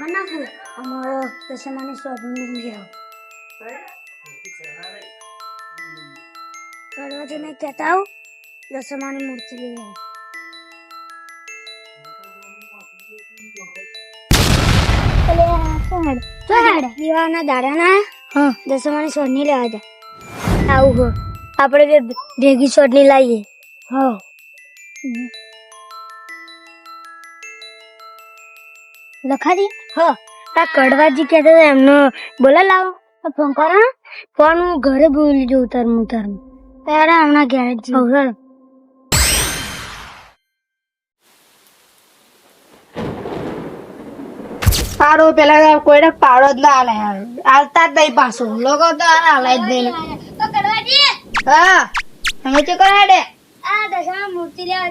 ગણા છે અમારો દશમાની સ્વાભિમાન ગયો કરવા મેં કહેતા આવું દશમાની મૂર્તિ હેડ દીવાના દાડાના હા. લેવા જા. આવું હો. આપણે બે ભેગી સોડની લાવીએ હા. લખા દી હા. આ કડવાજી કહેતા હતા એમનો બોલા લાવો. ફોન કરો. ફોન હું ઘરે ભૂલી જઉં તરમું ઉતારું ત્યારે હમણાં ઘેર જ જઉં હેડો. પાડો પેલા કોઈને પાડો જ ના હાલે યાર. જ નહીં પાછું. લોકો તો હાલે જ નહીં. તો કડવાજી હા. તમે શું કરે હેડે આ દશા મૂર્તિ લેવા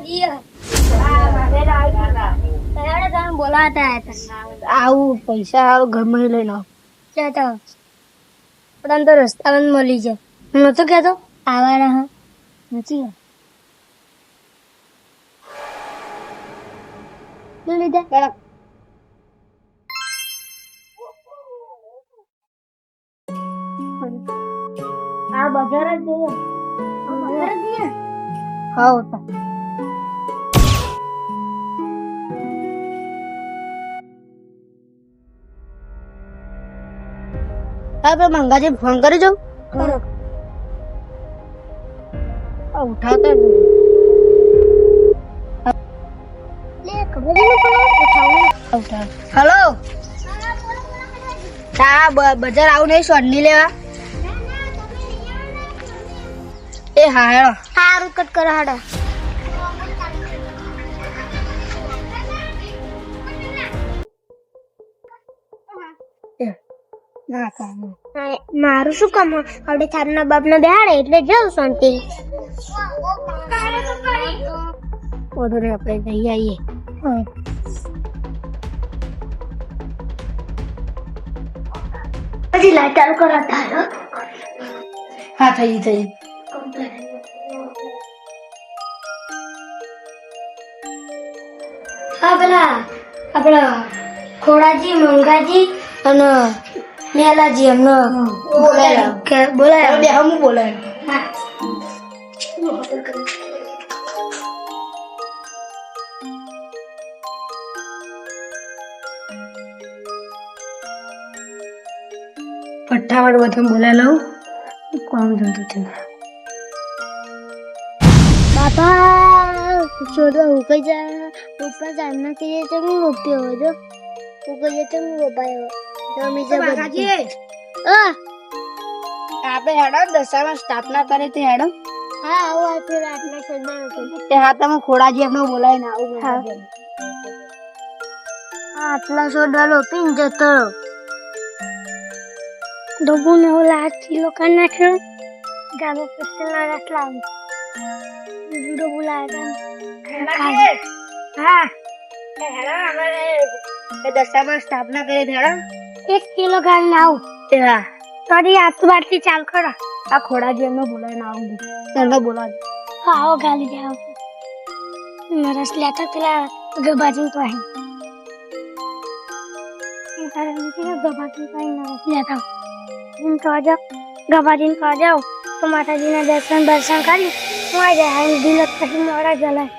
બોલાતા આવું પૈસા આવું ઘરમાં લઈને આવો. પણ તો રસ્તા જ મળી જાય. નતો કહેતો આવવાના હા. નથી લીધા પેલા બજાર જ જઈએ. બજાર જ જઈએ? હા હોતા હવે મંગાજી ફોન કરી જાઉં કરો ઉઠાવતા હલો? હા બજાર આવું નહીં સોડની લેવા. એ હા હેડો. સારું કટ કરો હાડા મારું શું કામ આપણે બાપ બાપને બેહાડે એટલે જવું શાંતિ. વધુ નહીં આપણે જઈ આવીએ. હજી લાઈટ ચાલુ કરો હા થઈ થઈ હા પેલા આપણા ખોડાજી મંગાજી અને મેલાજી એમનો બોલાય. કે બોલાય? બે હમ બોલાય. હા. ફટાફટ બધું બોલાય લઉં કોમ ધંધો છે બાપા! છોડવા ઉકઈ જા ઉપર જાનના કે જે તમે રોપ્યો હોય જો ઉકઈ જે તમે રોપાયો જમી જે બાકાજી હા આપણે હેડો દશામાં સ્થાપના કરે તે હેડો હા આવો આપણે રાતના સદા તે હા તમે ખોડાજી એમનો બોલાય ના આવું હા. આટલા સોડા રોપીને જતો રહો ડબ્બુ ને હું લાસ્ટ કિલો કરી નાખ્યો ગામે પછી ના રાખલા બીજું ડબ્બુ લાવ્યા હા એ હેડો આપણે એ દશામાં સ્થાપના કરે તે હેડો એક કિલો ગાડી આવું તે હા તારી આટલું બાટલી ચાલ કરો આ ખોડાજી એમને બોલાય ને આવું એમને બોલાય હા આવો ગાલી દે આવો નરસ લેતા પેલા ગબાજી તો અહીં તારે નથી ગબાજી તો અહીં નરસ લેતા હું તો જાઓ ગબાજી તો જાઓ તો માતાજીના દર્શન દર્શન કરી હું આવી જાય અહીં દિલક પછી મોડા જલાય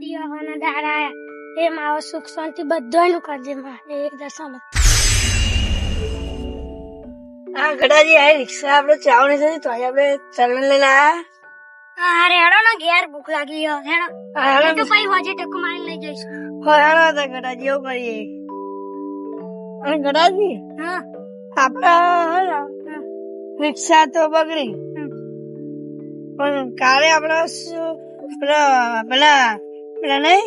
દિવાના દાડા આયા એ મારો સુખ શાંતિ બધાનું કરજે મારે. એક દશામાં. હા ગડાજી આ રિક્ષા આપણે ચાવણી થઈ તો આપણે ચલણ લઈને આયા? અરે હેડો ને ઘેર ભૂખ લાગી હો હેડો. હા, તો પછી હોજે ટકો મારી લઈ જઈશ. હોય હેડો તો ગડાજી એવું કરીએ. અને ગડાજી હા. આપડા રિક્ષા તો બગડી. પણ કાલે આપડા શું પેલા પેલા પેલા નહીં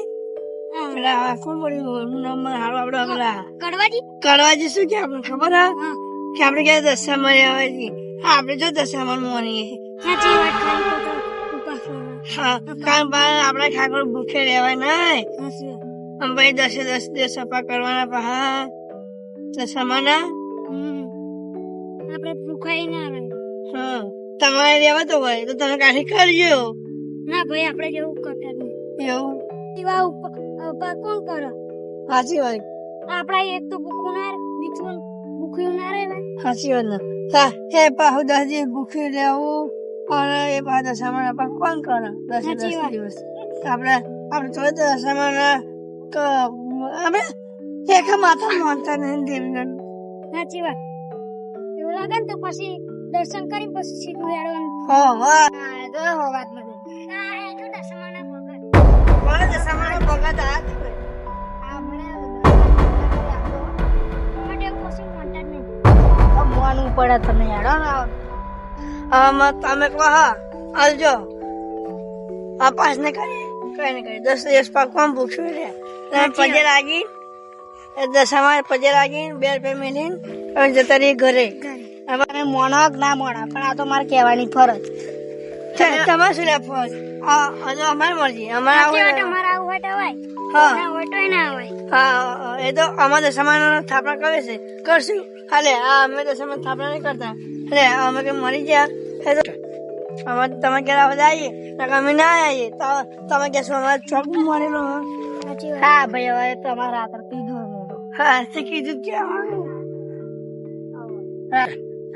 પેલા કોણ બોલ્યું? નામ હારું આપડે પેલા. કડવાજી? કરવાજી શું કે આપણે ખબર હા? કે આપણે ક્યાં દશામાં આવે છે. હા આપણે જો દશામાં મોનીએ હા કારણ પણ આપણે ખાકર ભૂખે રહેવાય નહીં આમ ભાઈ દસે દસ દિવસ સફા કરવાના પા હા. દશામાના આપણે ભૂખાઈ ના આવે હા. તમારે રહેવા તો હોય તો તમે કાઢી કરજો. ના ભાઈ આપણે જેવું કરતા નહીં. એવું? એવા ઉપર કોણ કરો? સાચી વાત. આપણા એક તો ભૂખું ના રહે, બીજું ભૂખ્યું ના રહે ને સાચી વાત ના. હા હે પાહુ દિવસ ભૂખ્યું રહેવું અને એ પાછા દશામાના પા કોણ કરે? દસ દસ દિવસ. આપણે આપણે તો દશામાના આપણે એક માતા માનતા નહીં દેવીને સાચી વાત. એવું લાગે ને તો પછી દર્શન કરી પછી સીધું હેડવાનું. હો હા તો હો વાત બધી પડે તમે હેડો હા તમે કહો હા હાલજો. આ પાસ ને કરી કઈ ને કરી દસ દિવસ પાક કોમ ભૂખ્યું રે? તમે પજે લાગી એ દશામાં પજે લાગી બે રૂપિયા મેલી જતા રહી ઘરે. અમારે મોણો ના મોણા પણ આ તો મારે કહેવાની ફરજ. તમારે શું લે ફોજ આ અમારી મરજી અમારે વાત, આવું હોય હોય. હા. હોય ના હોય. હા એ તો અમારે દશામાં થાપણા કરે છે. કરશું. હાલે આ અમે દશામાં થાપણા નહીં કરતા. એટલે અમે કે મરી ગયા. એ તો અમે તમે ક્યારે બધા આવીએ. અમે ના આવીએ. તો તમે કહેશો અમારે ચોક સાચી હા ભાઈ હવે તો અમારે રાત્રે કીધું. હા કીધું કે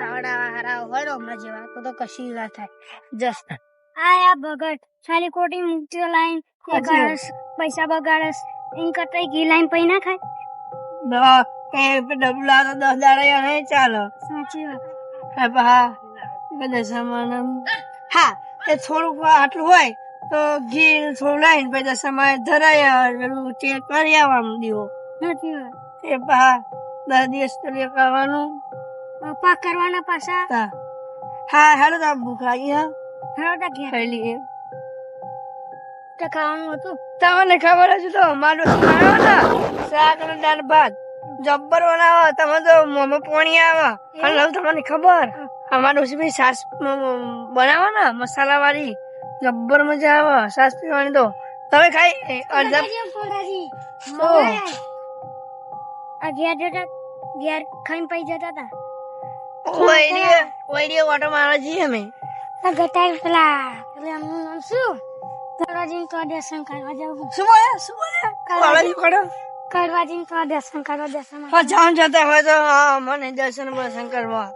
આવડા હારા હોય ને હમણાં તો તો કશી ના થાય. જસ્ટ આ યા ખાલી કોટી મૂકતી લાઈન. સાચી પૈસા બગાડસ. એમ કરતા ઘી લાઈન પૈ ના ખાય? દવા ડબલું તો દસ દાડા ચાલો. સાચી વાત. હા પા બધા એ હા એ થોડુંક આટલું હોય તો ઘી થોડું લાઈન પછી દશામાં ધરાય પેલું ચેક કરી આવવાનું દીવો. સાચી વાત. એ પા દસ દિવસ તો કરવાનું પાક કરવાના પાછા? તા. હા હાલો તો ભૂખ લાગી હા. ઘેર. ખાઈ લઈએ. ખાવાનું હતું? તમને ખબર હશે તો મારો બનાવો ને. શાક અને દાળ ભાત. જબ્બર બનાવો તમે તો મોમાં પોણી આવે. અને તમને ખબર અમારું ભાઈ સાસ બનાવો ને મસાલા વાળી જબ્બર મજા આવે સાસ પીવાની તો. તમે ખાઈ અડધા તો આ ઘેર જતા ઘેર ખાઈને પૈ જતા હતા ઓઈડીએ ઓઈડીએ ઓટો મારવા જઈએ અમે ગટાઈ પેલા પેલા એમનું નામ શું? કરવાજીને તો દર્શન કરવા જવું. શું બોલે? શું બોલે? કોલેજ પડો કરવાજીને તો દર્શન કરવા દર્શન હા જાણ જતા હોય તો હા મને દર્શન દર્શન કરવા.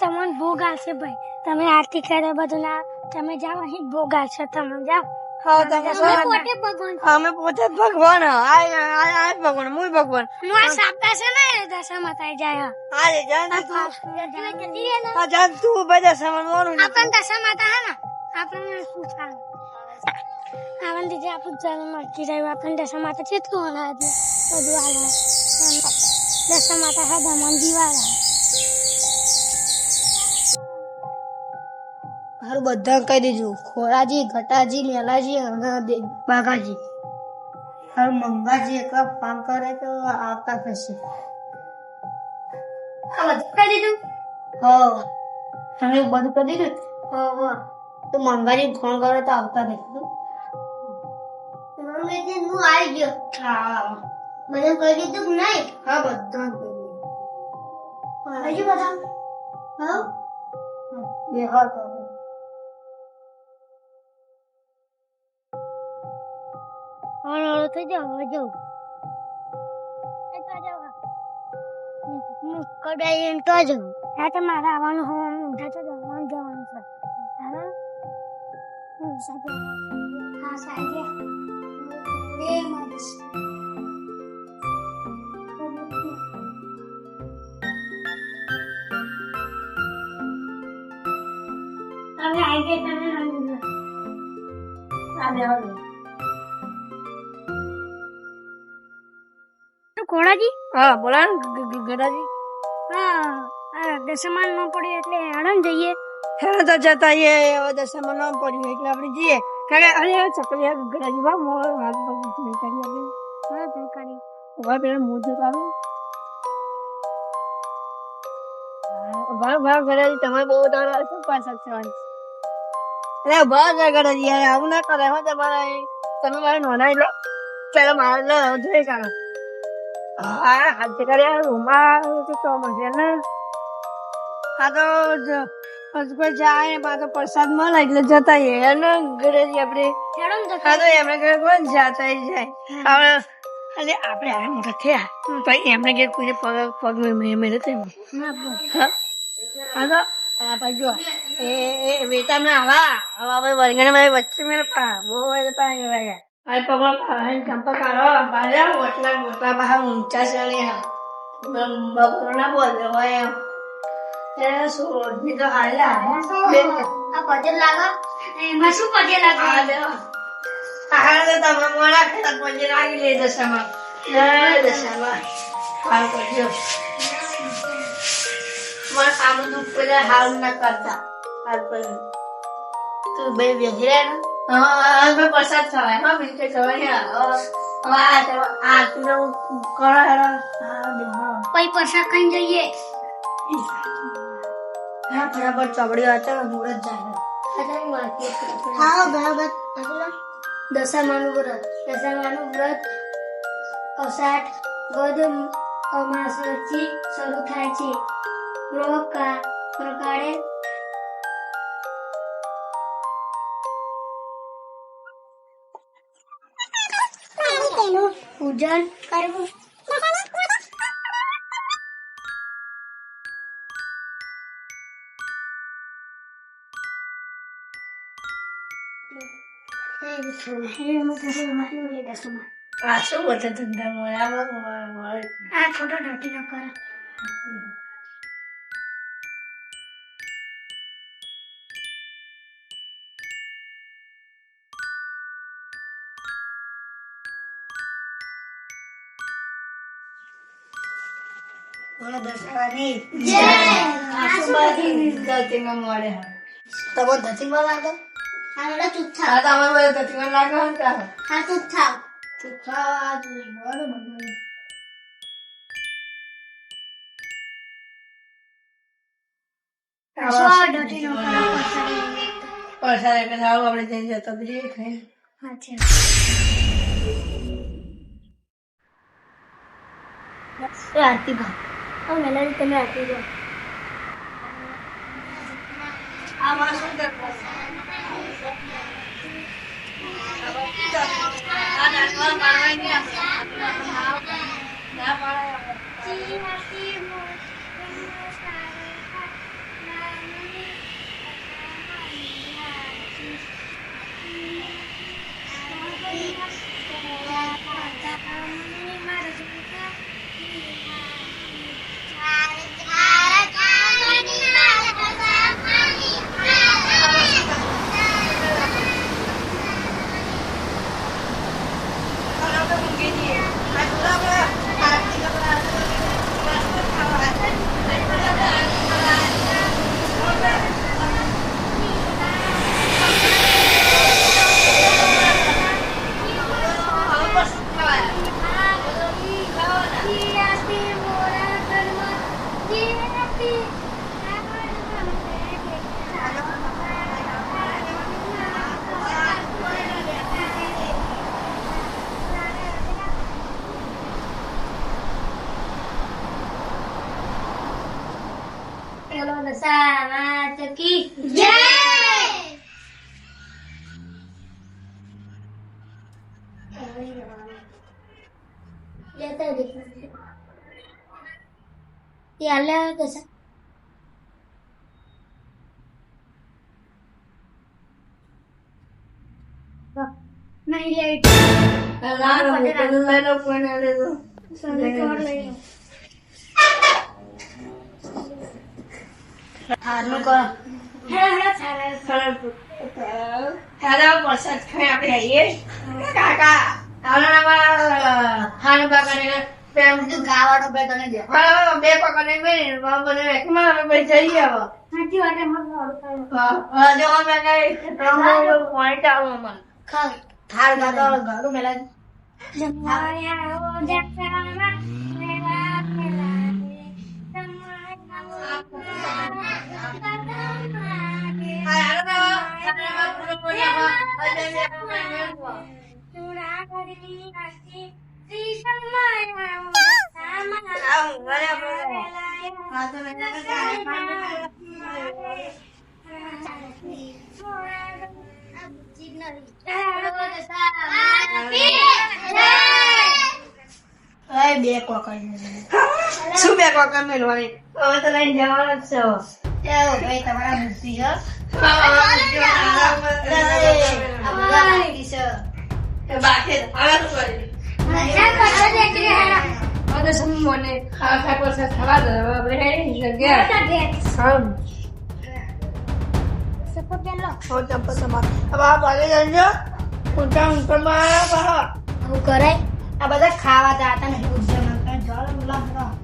તમને ભોગ આવશે ભાઈ. તમે આરતી કરે બધું ના તમે જાઓ અહીં ભોગ આવશે તમે જાઓ. હા તમે તમે પોતે ભગવાન. અમે પોતે જ ભગવાન. આ આ ભગવાન હું ભગવાન. હું આ સાપતા છે ને દશા માતા જાય. જાન જલ્દી રે ને. હા જાન તું બધા સામાન મોનું આપણ દશા માતા હે ને આપણને શું થાય? આપણું જન્મ મળતી રહ્યું આપણને દશા માતા કેટલું અનાજ બધું આવે. હા દમન જીવાડા હારું બધા કહી દીધું. ખોરાજી ઘટાજી મેલાજી અને બાઘાજી હારું મંગાજી એકલા ફોન કરે તો આવતા થશે. આ બધું કહી દીધું? હો. તમે બધું કરી દીધું? હો તો મંગાજી ફોન કરે તો આવતા નહીં હું આવી ગયો. હા. બધું કહી દીધું કે નહીં? હા બધા કહી દીધું. હજુ બધા? હા. બે હા હળો થઈ જાવ હવે જાઉં કડાઈ તો જ હા તો મારે આવવાનું હોય ઊંધા તો જવાનું જવાનું છે હા સાથે હા સાંજે બે મચ હવે આવી ગઈ તમે રમી કોળાજી હા બોલા ગદાજી હા આ દશમાન ન પડે એટલે આણંદ જઈએ. હેરા તો જતા એ હવે દશામાં નામ પડ્યું એટલે આપણે જઈએ. કારણ કે અરે ચકલી ગદાજી બા મો હાથ પગ કરી આપણે હા તો કરી ઊભા પેલા મોજ આવે ભાવ ભાવ ગડાજી તમે બહુ તારા શું પાછળ છે? અરે બસ યાર આવું ના કરે હો તમારા. તમે મારે નોંધાઈ લો પેલા મારે જોઈ કાઢો હા હાથે કર્યા રૂમા તો તો મજા ને? આ તો જ- હજુ કોઈ જાય પાછો પ્રસાદ મળે એટલે જતા રહીએ ને? ઘરે જ આપણે હા તો ઘરે કોણ જાતા જાય. હવે એટલે આપણે આ મોટા થયા. તો એમને કે કોઈ પગ પગ મેં મેં નથી હા. હા તો આ ભાઈ જો એ એ વેતા મેં આવા. હવે વરગણમાં વચ્ચે મેં પા બહુ વાગે પાણી વાગ્યા આ પગમાં પાણી ચંપા કાઢો બાજા ઓટલા મોટા બહાર ઊંચા ચડે બપોર ના બોલે હોય એમ. એ સોળની તો હાલ્યા આ પજલ લાગે? એમાં શું પગે લાગે? આ લ્યો. આ la મોડા ખેતર પછી લાગી લે દશામાં. જય દશામાં. હાલ કરજો મને આ બધું પેલા હાલ ના કરતા. હાલ પર તું બે બેસી રહે ને? હા હાલ ભાઈ પ્રસાદ થવાય હા હા બેહો પછી પ્રસાદ ખાઈને જઈએ. હા ફટાફટ ચોપડી વાંચો મુરત જાય. હા બરાબર. દશામાનું વ્રત. દશામાનું વ્રત અષાઢ વદ અમાસથી શરૂ થાય છે. પ્રકા પ્રકારે પૂજન કરવું આ શું બધે ધંધા મળ્યા મળે આ ફોટો ઢોટી ન કરો પરસાદ એટલે સારું આપણે જઈ જતા રહીએ ખાઈ અચ્છા આરતી ભાવ હા મેલાડી તમે આરતી ભાવ આમાં શું કરવું આ નાખવા પાડવાય નહીં આપણે. ના પાડાય બોલો દશા ચકી જય લેતા યાલે દશા નહીં લેટ ના મૂકેલું લઈ લો કોઈને લઈ લો સંગે કોણ લઈ લો હારનું કરો વરસાદ ખાઈ આપણે આવીએ કાકા બાગાને ગાવાનો બે તને દે હવે બે પકડને મેળીને બધે વેકમાં હવે પછી જઈએ હવે સાચી વાત એમાં હા, હા, જો અમે કઈ પોઈન્ટ ચાલુ અમારે ખાવ થાળ ગાતો ગાડું મેલા જમાયા બે કોકર શું બે કોકર મેળવાની હવે તો લઈને જવાનો જ છે. ભાઈ તમારા બુદ્ધિ છે આ બધા ખાવા જાતા નહીં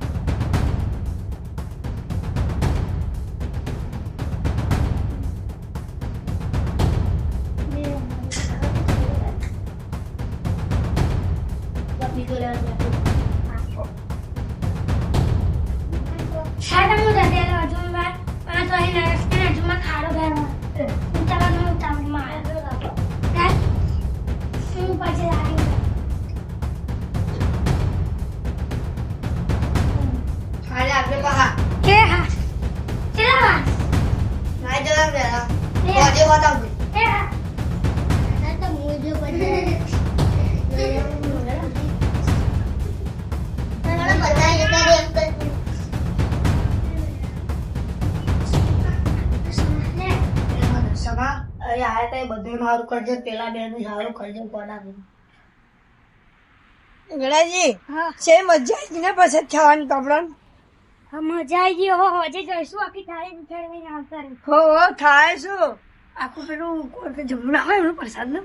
સભા અરે તા બધું સારું કરજો પેલા બે નું સારું કરજો કોના ગણાજી છે મજા આવી ને પછી ખાવાની કપડાં મજા આવી ગઈ. હો હજે જઈશું આખી થાળી ઉઠાડીને આવતા હો હો થાય શું? આખું પેલું કોર્ટ જમણ આવે ના એનું પ્રસાદ ને?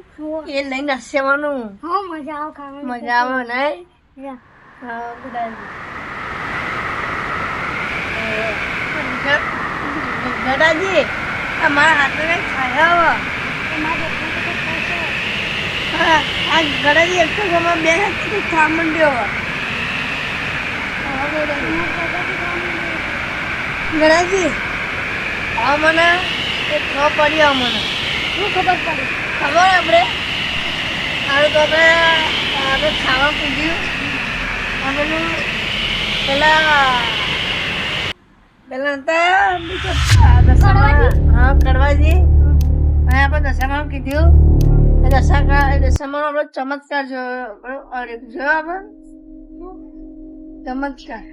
એ લઈને હસવાનું હો મજા આવે ખાવાની. મજા આવે ને હા ગણાજી ગણાજી અમારા હાથે ખાયા આ ગણાજી એક તો ગમે બે હાથે ખા મંડ્યો ગણાજી આ મને એક ન પડ્યો મને. શું ખબર પડી? ખબર આપણે? હવે તો આપણે આપણે ખાવા પૂછ્યું આપણે પેલા પેલા હતા હા કડવાજી. અને આપણે દશામાં કીધું. દશા દશામાં આપણો ચમત્કાર જોયો? જોયો આપણે ચમત્કાર.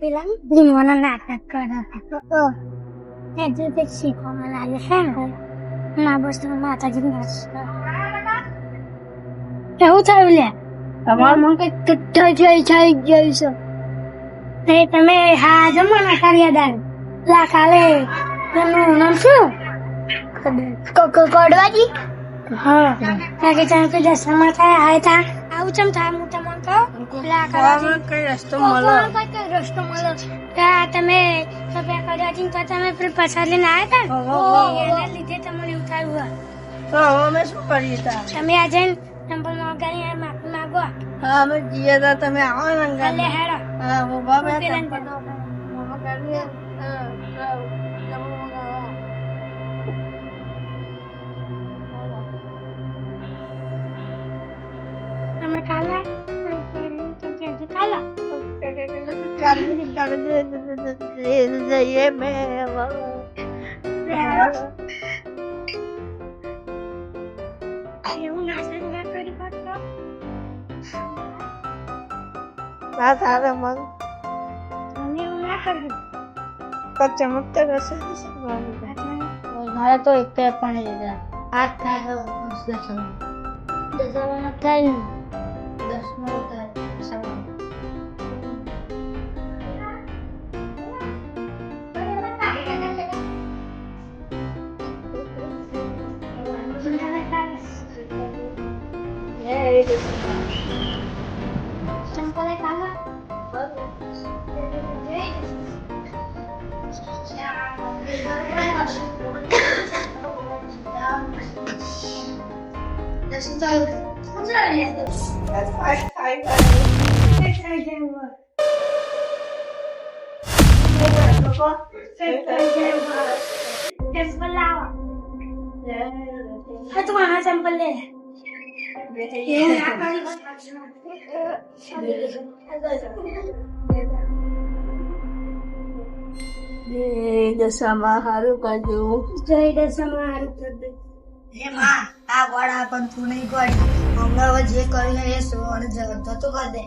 પેલા ભીમોના નાટક કરે તો એ જે કંઈક શીખવામાં લાગે છે ને. મા વસ્તુ માતાજી કેવું થયું લે? તમારું મન કઈ તુટ્ટા જઈ જઈ જઈ છે. તમે હા જમો ના કાર્યદાર લા કાલે એમનું નામ શું? કોડવાજી? હા. કે તમે કોઈ દસમાં થાય આવે તા. આવું ચમ થાય હું તમને કહું? લા કાલે કઈ રસ્તો મળે? કઈ રસ્તો મળ્યો ત્યાં તમે સફેદ કડવાજી તો તમે પેલી લઈને આવ્યા હતા એના લીધે તમને એવું થયું તો અમે શું કરીએ તા? તમે આજે ટેમ્પલમાં ગાડી માફી માંગો. હા અમે તા તમે આવો ને હેડો. હા હું બાબા પેલા કરીએ હા, હા, જમો મંગાવો. તમે કાલે કાલે ચાલી ચાલી જઈએ મેં એવું નાટક ના કરી શકતો ના તારે મન તમે એવું ના કર્યું તો ચમકતા હશે મારા તો એક પણ આઠ થાય દસમા થાય હા દશામાં સારું કરજો જય દશામાં હારું થશે. એ માં પણ તું નહીં હમણાં જે કર્યું એ સોળ જતું થતું દે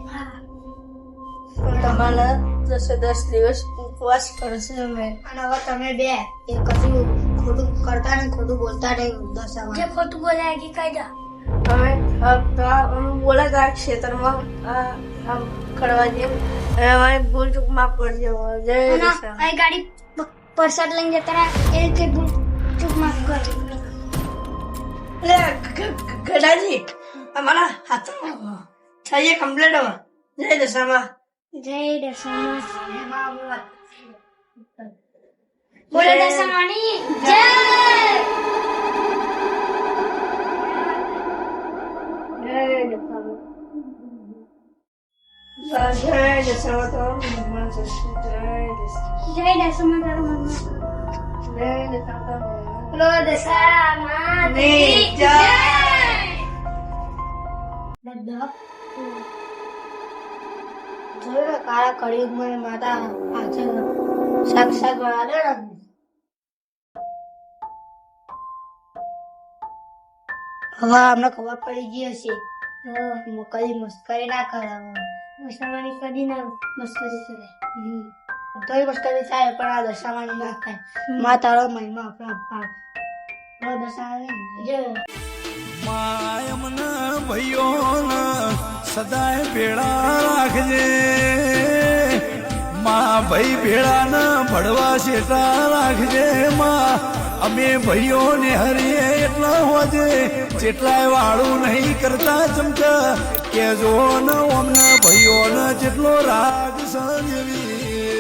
તમારા દસે દસ દિવસ ઉપવાસ કરશે અમે. અને હવે તમે બે એ કશું ખોટું કરતા ને ખોટું બોલતા નહીં દશામાં. જે ખોટું બોલાય કે કહી દો અમે બોલા આ આમ કરવા જઈએ અને અમારી ભૂલ ચૂક માફ કરજો જય આ ગાડી પરસાદ લઈને જતા એ રીતે ભૂલ ચૂક માફ કરો. એટલે ગ- ગ- ગડાજી અમારા હાથ થઈએ કમ્પ્લેટ જય દશામાં. જય દશામાં બોલો દશામાની જય. જય દશામાં જય. દશામાં તો મનમાં જશે જય દશા જય દશામાં તારા મનમાં. જય દશામાં બોલો દશામાં જય. દાદા. જોયું ને માતા ખબર પડી ગઈ હશે. કદી મસ્કરી ના કરે હવે. દશામાની કદી ના મસ્કરી મસ્કરી થાય, પણ આ દશામાની ના થાય. માં તારો મહિમા માયમના ભાઈઓને સદાય ભેળા રાખજે. માં ભાઈ ભેળાના ભળવા શેટા રાખજે. માં અમે ભાઈઓને હરીએ એટલા હોજે. જેટલાય વાળું નહીં કરતા ચમકા. કે જો ન અમને ભાઈઓને જેટલો રાગ સંજવી.